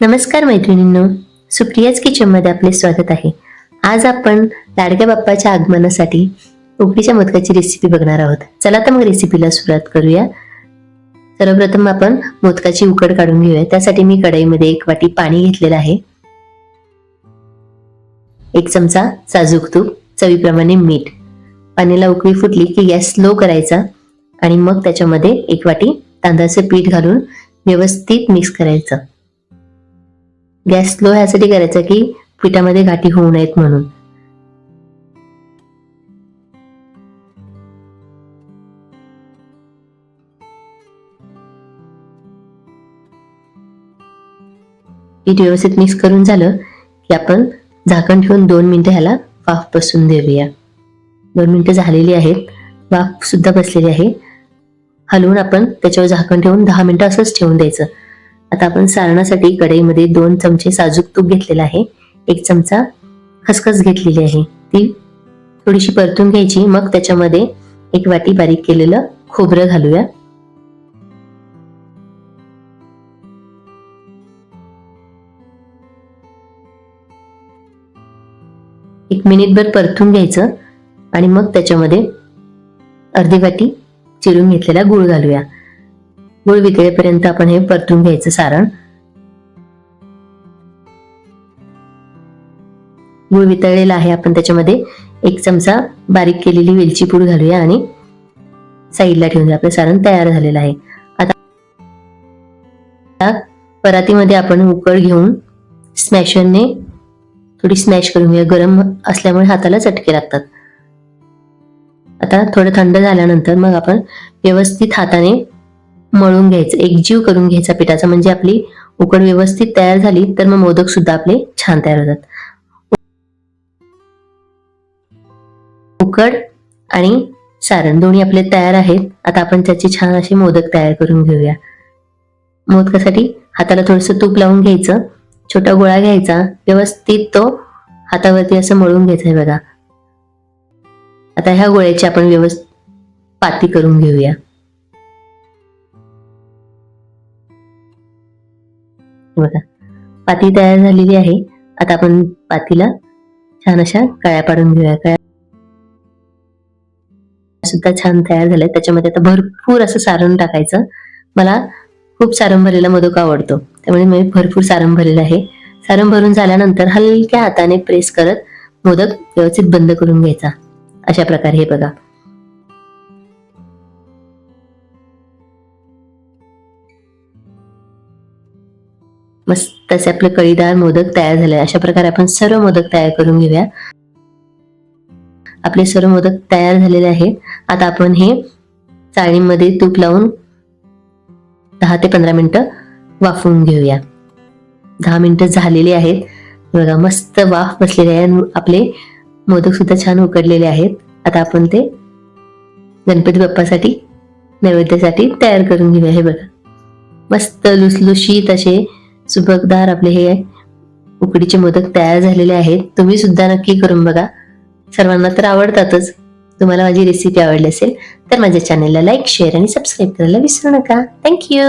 नमस्कार मैत्रिणींनो सुप्रियाज किचनमध्ये आपले स्वागत आहे. आज आपण लाडक्या बाप्पाच्या आगमनासाठी उकडीच्या मोदकाची रेसिपी बघणार आहोत. चला तर मग रेसिपीला सुरुवात करूया. सर्वप्रथम आपण मोदकाची उकड काढून घेऊया. त्यासाठी मी कढईमध्ये एक वाटी पाणी घेतलेलं आहे. एक चमचा साजूक तूप चवीप्रमाणे मीठ. पाण्याला उकळी फुटली की गॅस स्लो करायचा आणि मग त्याच्यामध्ये एक वाटी तांदळाचं पीठ घालून व्यवस्थित मिक्स करायचं. गॅस स्लो ह्यासाठी करायचा की पिठामध्ये गाठी होऊ नयेत म्हणून. पीठ व्यवस्थित मिक्स करून झालं की आपण झाकण ठेवून दोन मिनिटं ह्याला वाफ बसून देऊया. दोन मिनिटं झालेली आहेत. वाफ सुद्धा बसलेली आहे. हलवून आपण त्याच्यावर झाकण ठेवून दहा मिनिटं असंच ठेवून द्यायचं. आता आपण सारणासाठी कढईमध्ये दोन चमचे साजूक तूप घेतलेला आहे. एक चमचा खसखस घेतलेली आहे. ती थोडीशी परतून घ्यायची. मग त्याच्यामध्ये एक वाटी बारीक केलेलं खोबरं घालूया. एक मिनिटभर परतून घ्यायचं आणि मग त्याच्यामध्ये अर्धी वाटी चिरून घेतलेला गुळ घालूया. गुळ वितळेपर्यंत आपण हे परतून घ्यायचं सारण. गुळ वितळलेला आहे आपण त्याच्यामध्ये एक चमचा बारीक केलेली वेलची पूड घालूया आणि साईडला ठेवून आपलं सारण तयार झालेलं आहे. आता परातीमध्ये आपण उकळ घेऊन स्मॅशरने थोडी स्मॅश करून घ्या गरम असल्यामुळे हाताला चटके लागतात. आता थोडं थंड झाल्यानंतर मग आपण व्यवस्थित हाताने मळून घ्यायचं एकजीव करून घ्यायचा पिठाचा. म्हणजे आपली उकड व्यवस्थित तयार झाली तर मग मोदक सुद्धा आपले छान तयार होतात. उकड आणि सारण दोन्ही आपले तयार आहेत. आता आपण त्याचे छान असे मोदक तयार करून घेऊया. मोदकासाठी हाताला थोडस तूप लावून घ्यायचं. छोटा गोळा घ्यायचा. व्यवस्थित तो हातावरती असं मळून घ्यायचा आहे बघा. आता ह्या गोळ्याची आपण व्यवस्थित पाती करून घेऊया. बघा. पाती तयार झालेली आहे. आता आपण पातीला छान अशा कळ्या पाडून घेऊया. काळ्या सुद्धा छान तयार झाले त्याच्यामध्ये आता भरपूर असं सारण टाकायचं. मला खूप सारण भरलेला मोदक आवडतो. त्यामुळे मी भरपूर सारण भरलेलं आहे. सारण भरून झाल्यानंतर हलक्या हाताने प्रेस करत मोदक व्यवस्थित बंद करून घ्यायचा. अशा प्रकारे हे बघा. मस्त असे आपले कळीदार मोदक तयार झाले. अशा प्रकारे आपण सर्व मोदक तयार करून घेऊया. आपले सर्व मोदक तयार झालेले आहेत. आता आपण हे चाळणीमध्ये तूप लावून दहा ते पंधरा मिनिटं वाफवून घेऊया. दहा मिनिटं झालेली आहेत. बघा मस्त वाफ बसलेली आहे. आपले मोदक सुद्धा छान उकडलेले आहेत. आता आपण ते गणपती बाप्पासाठी नैवेद्यासाठी तयार करून घेऊया. हे बघा. मस्त लुसलुशीत असे सुबकदार आपले हे उकडीचे मोदक तयार झालेले आहेत. तुम्ही सुद्धा नक्की करून बघा. सर्वांना तर आवडतातच. तुम्हाला माझी रेसिपी आवडली असेल तर माझ्या चॅनलला लाईक शेअर आणि सबस्क्राईब करायला विसरू नका. थँक्यू